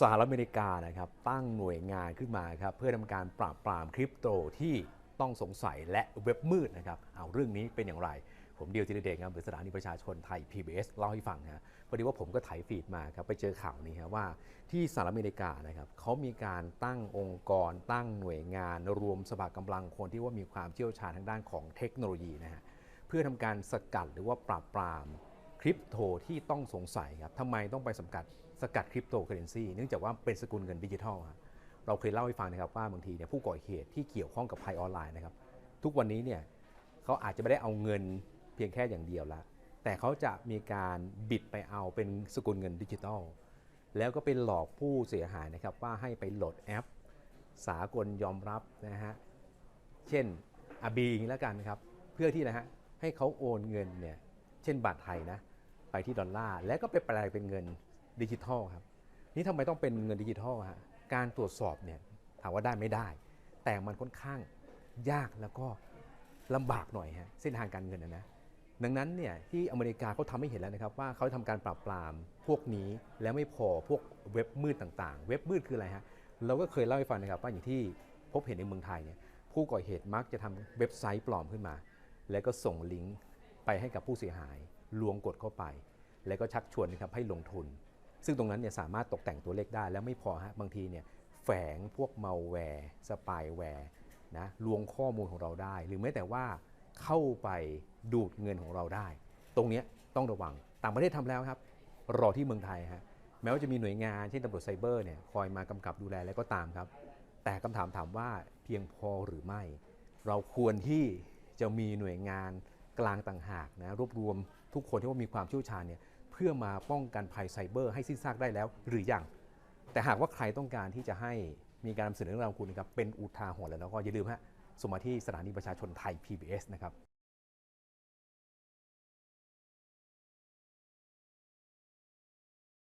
สหรัฐอเมริกานะครับตั้งหน่วยงานขึ้นมาครับเพื่อทำการปราบปรามคริปโตที่ต้องสงสัยและเว็บมืดนะครับเอาเรื่องนี้เป็นอย่างไร ผมเดียวจิรเดชครับหรือสถานีประชาชนไทย PBS เล่าให้ฟังนะพอดีว่าผมก็ไถฟีดมาครับไปเจอข่าวนี้ครับว่าที่สหรัฐอเมริกานะครับเขามีการตั้งองค์กร ตั้งหน่วยงาน รวมสภากำลังคนที่ว่ามีความเชี่ยวชาญทางด้านของเทคโนโลยีนะฮะเพื่อทำการสกัดหรือว่าปราบปราม ริปโตที่ต้องสงสัยครับทำไมต้องไปสกัดสกัดคริปโตเคอเรนซีเนื่องจากว่าเป็นสกุลเงินดิจิทัลครับเราเคยเล่าให้ฟังนะครับว่าบางทีเนี่ยผู้ก่อเหตุที่เกี่ยวข้องกับภัยออนไลน์นะครับ ทุกวันนี้เนี่ยเขาอาจจะไม่ได้เอาเงินเพียงแค่อย่างเดียวละแต่เขาจะมีการบิดไปเอาเป็นสกุลเงินดิจิทัลแล้วก็ไปหลอกผู้เสียหายนะครับว่าให้ไปโหลดแอป สากลยอมรับนะฮะเช่นอบีอย่างนี้แล้วกันครับ เพื่อที่นะฮะให้เขาโอนเงินเนี่ยเช่นบาทไทยนะ ไปที่ดอลลาร์แล้วก็ไปแปลงเป็นเงินดิจิทัลครับนี่ทำไมต้องเป็นเงินดิจิทัลฮะการตรวจสอบเนี่ยถามว่าได้ไม่ได้ แต่มันค่อนข้างยากแล้วก็ลำบากหน่อยฮะเส้นทางการเงินนะนะดังนั้นเนี่ยที่อเมริกาเขาทำให้เห็นแล้วนะครับว่าเขาทำการปราบปรามพวกนี้แล้วไม่พอพวกเว็บมืดต่างๆ เว็บมืดคืออะไรฮะเราก็เคยเล่าให้ฟังนะครับว่าอย่างที่พบเห็นในเมืองไทยเนี่ยผู้ก่อเหตุมักจะทำเว็บไซต์ปลอมขึ้นมา แล้วก็ส่งลิงก์ไปให้กับผู้เสียหายลวงกดเข้าไป แล้วก็ชักชวนนะครับให้ลงทุน ซึ่งตรงนั้นเนี่ยสามารถตกแต่งตัวเลขได้แล้วไม่พอฮะบางทีเนี่ยแฝงพวกเมาแวร์สปายแวร์นะลวงข้อมูลของเราได้ หรือแม้แต่ว่าเข้าไปดูดเงินของเราได้ ตรงนี้ต้องระวังต่างประเทศทำแล้วครับ รอที่เมืองไทยฮะแม้ว่าจะมีหน่วยงานเช่นตำรวจไซเบอร์เนี่ยคอยมากำกับดูแลแล้วก็ตามครับ แต่คำถามถามว่าเพียงพอหรือไม่ เราควรที่จะมีหน่วยงานกลางต่างหากนะรวบรวมทุกคนที่ว่ามีความเชี่ยวชาญเนี่ย เพื่อมาป้องกันภัยไซเบอร์ให้สิ้นซากได้แล้วหรือยัง แต่หากว่าใครต้องการที่จะให้มีการนำเสนอเรื่องราวของคุณนะครับเป็นอุทาหรณ์แล้วก็อย่าลืมฮะส่งมาที่สถานีประชาชนไทย PBS นะครับ